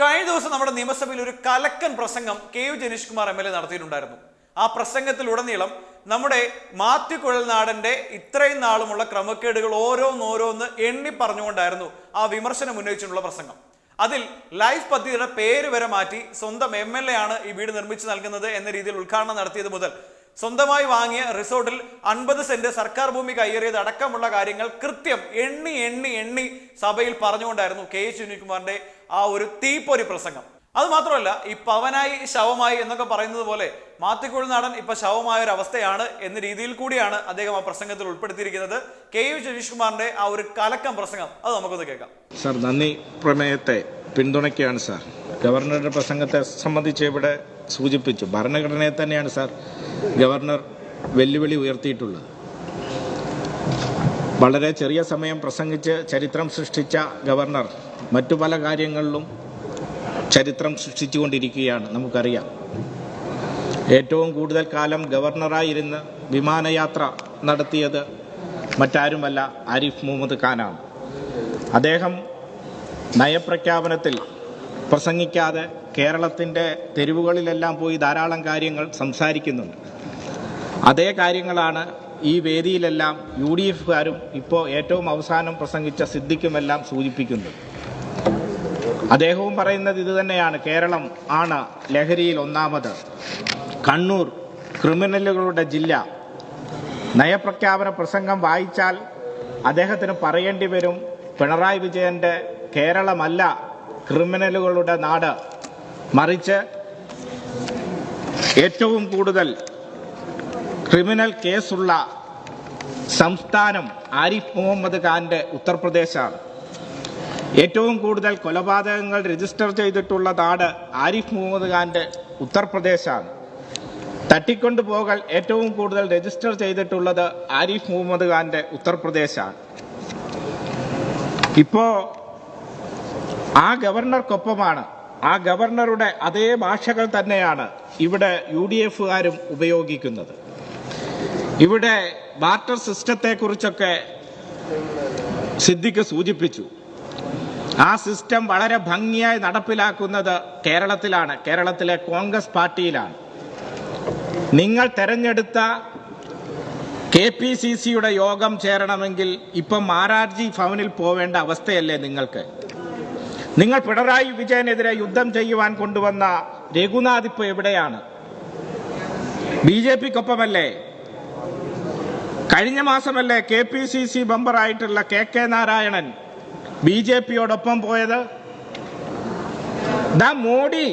കഴിഞ്ഞ ദിവസം നമ്മുടെ നിയമസഭയിൽ ഒരു കലക്കൻ പ്രസംഗം K U Janeesh Kumar M L A നടത്തിയിട്ടുണ്ടായിരുന്നു. ആ പ്രസംഗത്തിലുടനീളം നമ്മുടെ മാത്യു കുഴൽനാടന്റെ ഇത്രയും നാളുമുള്ള ക്രമക്കേടുകൾ ഓരോന്നോരോന്ന് എണ്ണി പറഞ്ഞുകൊണ്ടായിരുന്നു ആ വിമർശനം ഉന്നയിച്ചിട്ടുള്ള പ്രസംഗം. അതിൽ ലൈഫ് പദ്ധതിയുടെ പേര് വരെ മാറ്റി സ്വന്തം എം എൽ എ ആണ് ഈ വീട് നിർമ്മിച്ചു നൽകുന്നത് എന്ന രീതിയിൽ ഉദ്ഘാടനം നടത്തിയത് മുതൽ സ്വന്തമായി വാങ്ങിയ റിസോർട്ടിൽ അൻപത് സെന്റ് സർക്കാർ ഭൂമി കയ്യേറിയത് അടക്കമുള്ള കാര്യങ്ങൾ കൃത്യം എണ്ണി എണ്ണി എണ്ണി സഭയിൽ പറഞ്ഞുകൊണ്ടായിരുന്നു കെ എച്ച് സുനിൽകുമാറിന്റെ ആ ഒരു തീപ്പൊരി പ്രസംഗം. അത് മാത്രമല്ല ഈ പവനായി ശവമായി എന്നൊക്കെ പറയുന്നത് പോലെ മാത്തിക്കുഴൽ നാടൻ ഇപ്പൊ ശവമായ ഒരു അവസ്ഥയാണ് എന്ന രീതിയിൽ കൂടിയാണ് അദ്ദേഹം ആ പ്രസംഗത്തിൽ ഉൾപ്പെടുത്തിയിരിക്കുന്നത്. കെ യു ജനീഷ് കുമാറിന്റെ ആ ഒരു കലക്കം പ്രസംഗം അത് നമുക്കൊന്ന് കേൾക്കാം. സാർ നന്ദി. പ്രമേയത്തെ പിന്തുണയ്ക്കുകയാണ് സാർ. ഗവർണറുടെ പ്രസംഗത്തെ സംബന്ധിച്ച് ഇവിടെ സൂചിപ്പിച്ചു. ഭരണഘടനയെ തന്നെയാണ് സാർ ഗവർണർ വെല്ലുവിളി ഉയർത്തിയിട്ടുള്ളത്. വളരെ ചെറിയ സമയം പ്രസംഗിച്ച് ചരിത്രം സൃഷ്ടിച്ച ഗവർണർ മറ്റു പല കാര്യങ്ങളിലും ചരിത്രം സൃഷ്ടിച്ചുകൊണ്ടിരിക്കുകയാണ് നമുക്കറിയാം. ഏറ്റവും കൂടുതൽ കാലം ഗവർണറായിരുന്ന് വിമാനയാത്ര നടത്തിയത് മറ്റാരുമല്ല ആരിഫ് മുഹമ്മദ് ഖാനാണ്. അദ്ദേഹം നയപ്രഖ്യാപനത്തിൽ പ്രസംഗിക്കാതെ കേരളത്തിന്റെ തെരുവുകളിലെല്ലാം പോയി ധാരാളം കാര്യങ്ങൾ സംസാരിക്കുന്നുണ്ട്. അതേ കാര്യങ്ങളാണ് ഈ വേദിയിലെല്ലാം യു ഡി എഫുകാരും ഇപ്പോൾ ഏറ്റവും അവസാനം പ്രസംഗിച്ച സിദ്ദിഖുമെല്ലാം സൂചിപ്പിക്കുന്നത്. അദ്ദേഹവും പറയുന്നത് ഇത് തന്നെയാണ്. കേരളം ആണ് ലഹരിയിൽ ഒന്നാമത്. കണ്ണൂർ ക്രിമിനലുകളുടെ ജില്ല. നയപ്രഖ്യാപന പ്രസംഗം വായിച്ചാൽ അദ്ദേഹത്തിന് പറയേണ്ടി വരും പിണറായി വിജയന്റെ കേരളമല്ല ക്രിമിനലുകളുടെ നാട് മറിച്ച് ഏറ്റവും കൂടുതൽ ക്രിമിനൽ കേസുള്ള സംസ്ഥാനം ആരിഫ് മുഹമ്മദ് ഖാന്റെ ഉത്തർപ്രദേശാണ്. ഏറ്റവും കൂടുതൽ കൊലപാതകങ്ങൾ രജിസ്റ്റർ ചെയ്തിട്ടുള്ള നാട് ആരിഫ് മുഹമ്മദ് ഖാന്റെ ഉത്തർപ്രദേശാണ്. തട്ടിക്കൊണ്ടുപോകൽ ഏറ്റവും കൂടുതൽ രജിസ്റ്റർ ചെയ്തിട്ടുള്ളത് ആരിഫ് മുഹമ്മദ് ഖാന്റെ ഉത്തർപ്രദേശാണ്. ഇപ്പോ ആ ഗവർണർക്കൊപ്പമാണ്. ആ ഗവർണറുടെ അതേ ഭാഷകൾ തന്നെയാണ് ഇവിടെ യു ഡി എഫുകാരും ഉപയോഗിക്കുന്നത്. ഇവിടെ ബാർട്ടർ സിസ്റ്റത്തെക്കുറിച്ചൊക്കെ സിദ്ദിഖ് സൂചിപ്പിച്ചു. ആ സിസ്റ്റം വളരെ ഭംഗിയായി നടപ്പിലാക്കുന്നത് കേരളത്തിലാണ് കേരളത്തിലെ കോൺഗ്രസ് പാർട്ടിയിലാണ്. നിങ്ങൾ തെരഞ്ഞെടുത്ത കെ പി സി സിയുടെ യോഗം ചേരണമെങ്കിൽ ഇപ്പം മാരാർജി ഭവനിൽ പോവേണ്ട അവസ്ഥയല്ലേ നിങ്ങൾക്ക്? നിങ്ങൾ പിണറായി വിജയനെതിരെ യുദ്ധം ചെയ്യുവാൻ കൊണ്ടുവന്ന രഘുനാഥ് ഇപ്പൊ എവിടെയാണ്? ബി ജെ പിക്കൊപ്പമല്ലേ? കഴിഞ്ഞ മാസമല്ലേ K P C C മെമ്പറായിട്ടുള്ള K K Narayanan B J പിയോടൊപ്പം പോയത്? ദാ മോഡി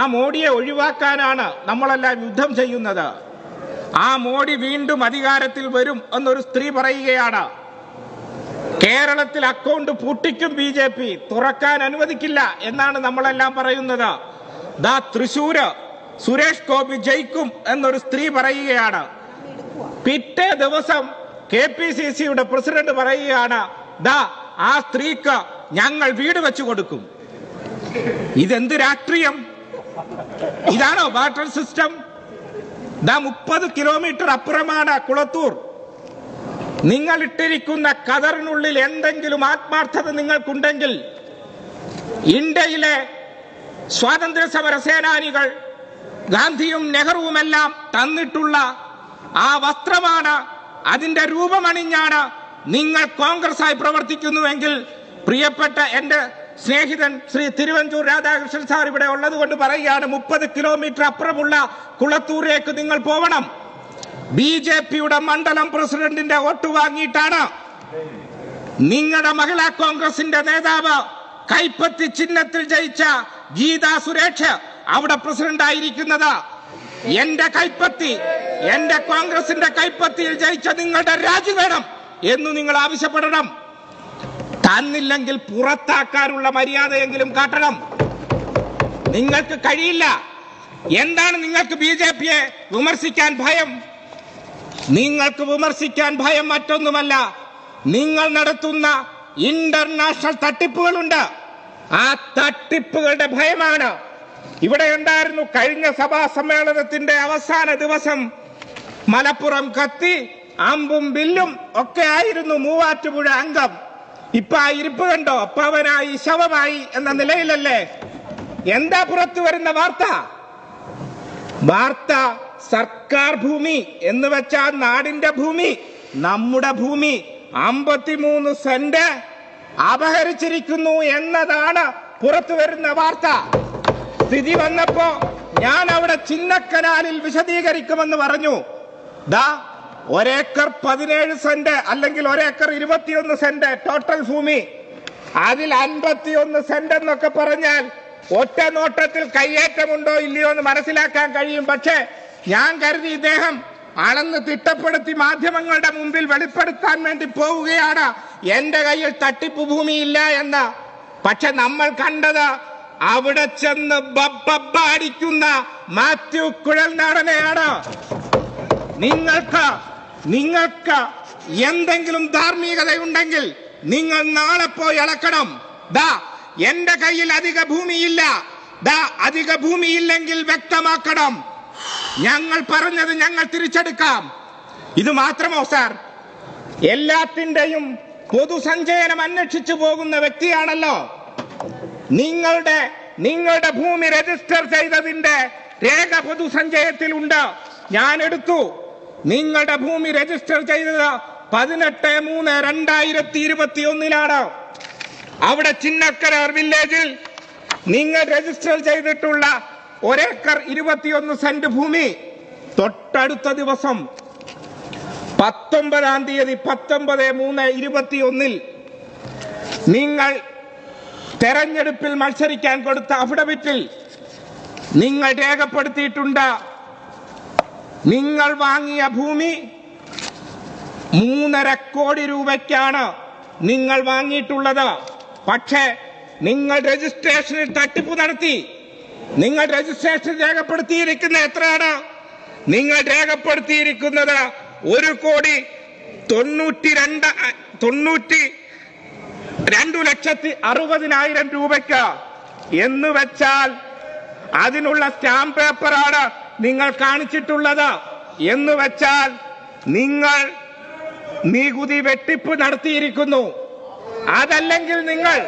ആ മോഡിയെ ഒഴിവാക്കാനാണ് നമ്മളെല്ലാം യുദ്ധം ചെയ്യുന്നത്. ആ മോഡി വീണ്ടും അധികാരത്തിൽ വരും എന്നൊരു സ്ത്രീ പറയുകയാണ്. കേരളത്തിൽ അക്കൗണ്ട് പൂട്ടിക്കും ബി ജെ പി തുറക്കാൻ അനുവദിക്കില്ല എന്നാണ് നമ്മളെല്ലാം പറയുന്നത്. ദാ തൃശൂര് സുരേഷ് ഗോപി ജയിക്കും എന്നൊരു സ്ത്രീ പറയുകയാണ്. പിറ്റേ ദിവസം കെ പി സി സിയുടെ പ്രസിഡന്റ് പറയുകയാണ് ദാ ആ സ്ത്രീക്ക് ഞങ്ങൾ വീട് വെച്ചു കൊടുക്കും. ഇതെന്ത് രാഷ്ട്രീയം? ഇതാണോ വാട്ടർ സിസ്റ്റം ദാ മുപ്പത് കിലോമീറ്റർ അപ്പുറമാണ് കുളത്തൂർ. നിങ്ങൾ ഇട്ടിരിക്കുന്ന കതറിനുള്ളിൽ എന്തെങ്കിലും ആത്മാർത്ഥത നിങ്ങൾക്കുണ്ടെങ്കിൽ ഇന്ത്യയിലെ സ്വാതന്ത്ര്യ സമര സേനാനികൾ ഗാന്ധിയും നെഹ്റുവുമെല്ലാം തന്നിട്ടുള്ള ആ വസ്ത്രമാണ് അതിന്റെ രൂപമണിഞ്ഞാണ് നിങ്ങൾ കോൺഗ്രസായി പ്രവർത്തിക്കുന്നുവെങ്കിൽ പ്രിയപ്പെട്ട എന്റെ സ്നേഹിതൻ ശ്രീ തിരുവഞ്ചൂർ രാധാകൃഷ്ണൻ സാർ ഇവിടെ ഉള്ളത് കൊണ്ട് പറയുകയാണ് മുപ്പത് കിലോമീറ്റർ അപ്പുറമുള്ള കുളത്തൂരിലേക്ക് നിങ്ങൾ പോകണം ബി ജെ പിയുടെ മണ്ഡലം പ്രസിഡന്റിന്റെ വോട്ട് വാങ്ങിയിട്ടാണ്. നിങ്ങളുടെ മഹിളാ കോൺഗ്രസിന്റെ നേതാവ് കൈപ്പത്തി ചിഹ്നത്തിൽ ജയിച്ച ഗീതാ സുരേഷ് അവിടെ പ്രസിഡന്റ് ആയിരിക്കുന്നത്. എന്റെ കൈപ്പത്തി എന്റെ കോൺഗ്രസിന്റെ കൈപ്പത്തിയിൽ ജയിച്ച നിങ്ങളുടെ രാജി വേണം എന്ന് നിങ്ങൾ ആവശ്യപ്പെടണം. തന്നില്ലെങ്കിൽ പുറത്താക്കാനുള്ള മര്യാദയെങ്കിലും കാട്ടണം. നിങ്ങൾക്ക് കഴിയില്ല. എന്താണ് നിങ്ങൾക്ക് ബി ജെ പിയെ വിമർശിക്കാൻ ഭയം? നിങ്ങൾക്ക് വിമർശിക്കാൻ ഭയം മറ്റൊന്നുമല്ല. നിങ്ങൾ നടത്തുന്ന ഇന്റർനാഷണൽ തട്ടിപ്പുകളുണ്ട്. ആ തട്ടിപ്പുകളുടെ ഭയമാണ്. ഇവിടെ ഉണ്ടായിരുന്നു കഴിഞ്ഞ സഭാ സമ്മേളനത്തിന്റെ അവസാന ദിവസം. മലപ്പുറം കത്തി അമ്പും ബില്ലും ഒക്കെ ആയിരുന്നു മൂവാറ്റുപുഴ അംഗം. ഇപ്പൊ ആ ഇരിപ്പ് കണ്ടോ? പവനായി ശവമായി എന്ന നിലയിലല്ലേ? എന്താ പുറത്തു വരുന്ന വാർത്ത? വാർത്ത സർക്കാർ ഭൂമി എന്ന് വെച്ചാൽ നാടിന്റെ ഭൂമി നമ്മുടെ ഭൂമി. അമ്പത്തിമൂന്ന് സെന്റ് അപഹരിച്ചിരിക്കുന്നു എന്നതാണ് പുറത്തു വരുന്ന വാർത്ത. സ്ഥിതി വന്നപ്പോ ഞാൻ അവിടെ ചിന്നക്കനാലിൽ വിശദീകരിക്കുമെന്ന് പറഞ്ഞു. ദാ ഒരേക്കർ പതിനേഴ് സെന്റ് അല്ലെങ്കിൽ ഒരേക്കർ ഇരുപത്തിയൊന്ന് സെന്റ് ടോട്ടൽ ഭൂമി. അതിൽ അൻപത്തിയൊന്ന് സെന്റ് എന്നൊക്കെ പറഞ്ഞാൽ ഒറ്റ നോട്ടത്തിൽ കയ്യേറ്റമുണ്ടോ ഇല്ലയോ എന്ന് മനസ്സിലാക്കാൻ കഴിയും. പക്ഷേ ഞാൻ കരുതി ഇദ്ദേഹം അളന്ന് തിട്ടപ്പെടുത്തി മാധ്യമങ്ങളുടെ മുമ്പിൽ വെളിപ്പെടുത്താൻ വേണ്ടി പോവുകയാണ്. എന്റെ കയ്യിൽ തട്ടിപ്പ് ഭൂമിയില്ല എന്ന്. പക്ഷെ നമ്മൾ കണ്ടത് അവിടെ ചെന്ന് അടിക്കുന്ന മാത്യു കുഴൽനാടനെയാണ്. നിങ്ങൾക്ക് നിങ്ങൾക്ക് എന്തെങ്കിലും ധാർമ്മികതയുണ്ടെങ്കിൽ നിങ്ങൾ നാളെ പോയി അളക്കണം. ദാ എന്റെ കയ്യിൽ അധിക ഭൂമിയില്ല. ദാ അധിക ഭൂമിയില്ലെങ്കിൽ വ്യക്തമാക്കണം. ഞങ്ങൾ പറഞ്ഞത് ഞങ്ങൾ തിരിച്ചെടുക്കാം. ഇത് മാത്രമോ സാർ? എല്ലാത്തിന്റെയും പൊതുസഞ്ചയനം അന്വേഷിച്ചു പോകുന്ന വ്യക്തിയാണല്ലോ. നിങ്ങളുടെ നിങ്ങളുടെ ഭൂമി രജിസ്റ്റർ ചെയ്തതിന്റെ രേഖ പൊതുസഞ്ചയത്തിലുണ്ട്. ഞാൻ എടുത്തു നിങ്ങളുടെ ഭൂമി രജിസ്റ്റർ ചെയ്തത് പതിനെട്ട് മൂന്ന് രണ്ടായിരത്തി ഇരുപത്തി ഒന്നിലാണ് അവിടെ ചിന്നക്കരാർ വില്ലേജിൽ നിങ്ങൾ രജിസ്റ്റർ ചെയ്തിട്ടുള്ള ഒരേക്കർ ഇരുപത്തിയൊന്ന് സെന്റ് ഭൂമി. തൊട്ടടുത്ത ദിവസം പത്തൊമ്പതാം തീയതി പത്തൊമ്പത് മൂന്ന് ഇരുപത്തിയൊന്നിൽ നിങ്ങൾ തെരഞ്ഞെടുപ്പിൽ മത്സരിക്കാൻ കൊടുത്ത അഫിഡവിറ്റിൽ നിങ്ങൾ രേഖപ്പെടുത്തിയിട്ടുണ്ട്. നിങ്ങൾ വാങ്ങിയ ഭൂമി മൂന്നര കോടി രൂപയ്ക്കാണ് നിങ്ങൾ വാങ്ങിയിട്ടുള്ളത്. പക്ഷേ നിങ്ങൾ രജിസ്ട്രേഷനിൽ തട്ടിപ്പ് നടത്തി. നിങ്ങൾ രജിസ്ട്രേഷൻ രേഖപ്പെടുത്തിയിരിക്കുന്ന എത്രയാണ്? നിങ്ങൾ രേഖപ്പെടുത്തിയിരിക്കുന്നത് ഒരു കോടി തൊണ്ണൂറ്റി രണ്ട് തൊണ്ണൂറ്റി രണ്ടു ലക്ഷത്തി അറുപതിനായിരം രൂപയ്ക്ക്. എന്ന് വെച്ചാൽ അതിനുള്ള സ്റ്റാമ്പ് പേപ്പറാണ് നിങ്ങൾ കാണിച്ചിട്ടുള്ളത്. എന്ന് വെച്ചാൽ നിങ്ങൾ നികുതി വെട്ടിപ്പ് നടത്തിയിരിക്കുന്നു. അതല്ലെങ്കിൽ നിങ്ങൾ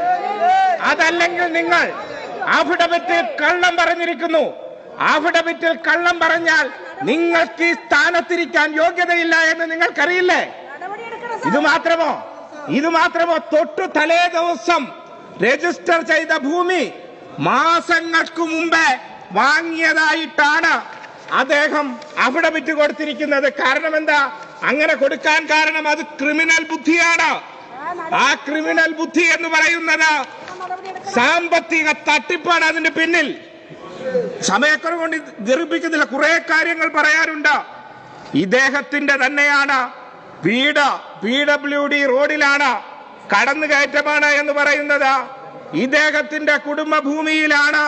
അതല്ലെങ്കിൽ നിങ്ങൾ ആഫിഡവിറ്റിൽ കള്ളം പറഞ്ഞിരിക്കുന്നു. ആഫിഡവിറ്റിൽ കള്ളം പറഞ്ഞാൽ നിങ്ങൾക്ക് ഈ സ്ഥാനത്തിരിക്കാൻ യോഗ്യതയില്ല എന്ന് നിങ്ങൾക്കറിയില്ലേ? ഇത് മാത്രമോ? ഇത് മാത്രമോ? തൊട്ടു തലേ ദിവസം രജിസ്റ്റർ ചെയ്ത ഭൂമി മാസങ്ങൾക്ക് മുമ്പേ വാങ്ങിയതായിട്ടാണ് അദ്ദേഹം അവിടെ വിറ്റ് കൊടുത്തിരിക്കുന്നത്. കാരണം എന്താ അങ്ങനെ കൊടുക്കാൻ കാരണം അത് ക്രിമിനൽ ബുദ്ധിയാണ്. ആ ക്രിമിനൽ ബുദ്ധി എന്ന് പറയുന്നത് സാമ്പത്തിക തട്ടിപ്പാണ് അതിന്റെ പിന്നിൽ. സമയക്കുറവ് കൊണ്ട് ദീർഘിപ്പിക്കുന്നില്ല കുറെ കാര്യങ്ങൾ പറയാനുണ്ട് ഇദ്ദേഹത്തിന്റെ തന്നെയാണ് വീട് പി ഡബ്ല്യു ഡി റോഡിലാണ് കടന്നു കയറ്റമാണ് എന്ന് പറയുന്നത്. ഇദ്ദേഹത്തിന്റെ കുടുംബ ഭൂമിയിലാണ്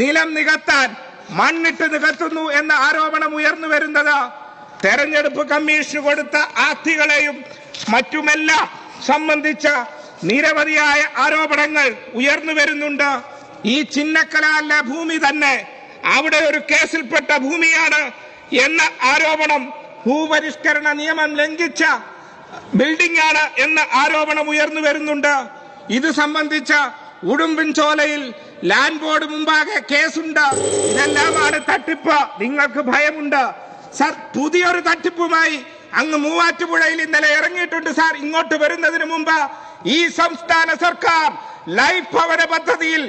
നിലം നികത്താൻ മണ്ണിട്ട് നികത്തുന്നു എന്ന ആരോപണം ഉയർന്നു വരുന്നത്. തെരഞ്ഞെടുപ്പ് കമ്മീഷന് കൊടുത്ത ആസ്തികളെയും മറ്റുമെല്ലാം സംബന്ധിച്ച നിരവധിയായ ആരോപണങ്ങൾ ഉയർന്നു വരുന്നുണ്ട്. ഈ ചിന്നക്കലാല ഭൂമി തന്നെ അവിടെ ഒരു കേസിൽപ്പെട്ട ഭൂമിയാണ് എന്ന ആരോപണം ഭൂപരിഷ്കരണ നിയമം ലംഘിച്ച ബിൽഡിംഗ് ആണ് എന്ന ആരോപണം ഉയർന്നു വരുന്നുണ്ട്. ഇത് സംബന്ധിച്ച ഉടുമ്പിൻ ചോലയിൽ ലാൻഡ് ബോർഡ് മുമ്പാകെ കേസുണ്ട്. ഇതെല്ലാമാണ് തട്ടിപ്പ്. നിങ്ങൾക്ക് ഭയമുണ്ട്. സർ പുതിയൊരു തട്ടിപ്പുമായി അങ്ങ് മൂവാറ്റുപുഴയിൽ ഇന്നലെ ഇറങ്ങിയിട്ടുണ്ട് സാർ. ഇങ്ങോട്ട് വരുന്നതിന് മുമ്പ് ഈ സംസ്ഥാന സർക്കാർ ലൈഫ് ഭവന പദ്ധതിയിൽ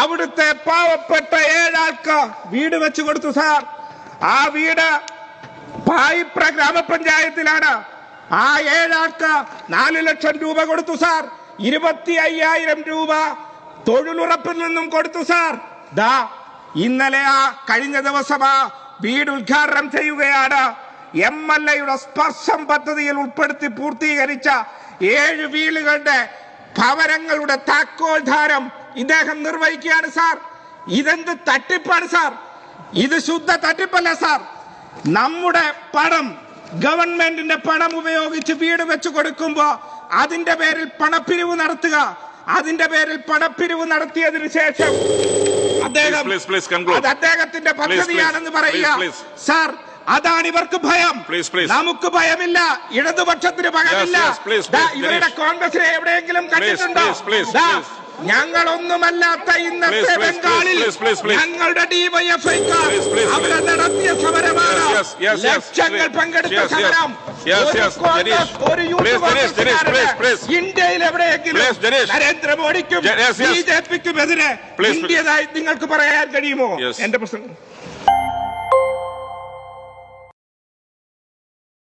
അവിടുത്തെ പാവപ്പെട്ട ഏഴാൾക്ക് വീട് വെച്ചു കൊടുത്തു സാർ. ആ വീട് പായിപ്ര ഗ്രാമപഞ്ചായത്തിലാണ്. ആ ഏഴാൾക്ക് നാല് ലക്ഷം രൂപ കൊടുത്തു സാർ. ഇരുപത്തി അയ്യായിരം രൂപ തൊഴിലുറപ്പിൽ നിന്നും കൊടുത്തു സാർ. ദാ ഇന്നലെ ആ കഴിഞ്ഞ ദിവസം ആ വീട് ഉദ്ഘാടനം ചെയ്യുകയാണ് എം എൽ എയുടെ സ്പർശം പദ്ധതിയിൽ ഉൾപ്പെടുത്തി പൂർത്തീകരിച്ച ഏഴ് വീടുകളുടെ ഭവനങ്ങളുടെ താക്കോൽധാരം ഇദ്ദേഹം നിർവഹിക്കുകയാണ് സാർ. ഇതെന്ത് തട്ടിപ്പാണ് സാർ? ഇത് ശുദ്ധ തട്ടിപ്പല്ല സാർ. നമ്മുടെ പണം ഗവൺമെന്റിന്റെ പണം ഉപയോഗിച്ച് വീട് വെച്ചു കൊടുക്കുമ്പോ അതിന്റെ പേരിൽ പണപ്പിരിവ് നടത്തുക. അതിന്റെ പേരിൽ പണപ്പിരിവ് നടത്തിയതിനു ശേഷം അദ്ദേഹം. അത് അദ്ദേഹത്തിന്റെ പദ്ധതിയാണെന്ന് പറയുക. സാർ അതാണ് ഇവർക്ക് ഭയം പ്ലീസ് പ്ലീസ് നമുക്ക് ഭയമില്ല ഇടതുപക്ഷത്തിന് ഭയമില്ല ഇവരുടെ കോൺഗ്രസ് കോൺഗ്രസിനെ എവിടെയെങ്കിലും കണ്ടിട്ടുണ്ടോ. ഞങ്ങളൊന്നുമല്ലാത്ത ഇന്നത്തെ ബംഗാളിൽ. ഞങ്ങളുടെ ഡിവൈഎഫ്ഐക്കാർ അവിടെ. നടത്തിയ സമരമാണ് ലക്ഷങ്ങൾ പങ്കെടുത്ത. സമരം ഒരു യൂത്ത്. ഇന്ത്യയിൽ എവിടെയെങ്കിലും. നരേന്ദ്രമോദിക്കും Yes, yes. ബി ജെ പിക്കും എതിരെ ഇന്ത്യതായി നിങ്ങൾക്ക് പറയാൻ കഴിയുമോ എന്റെ പ്രസംഗം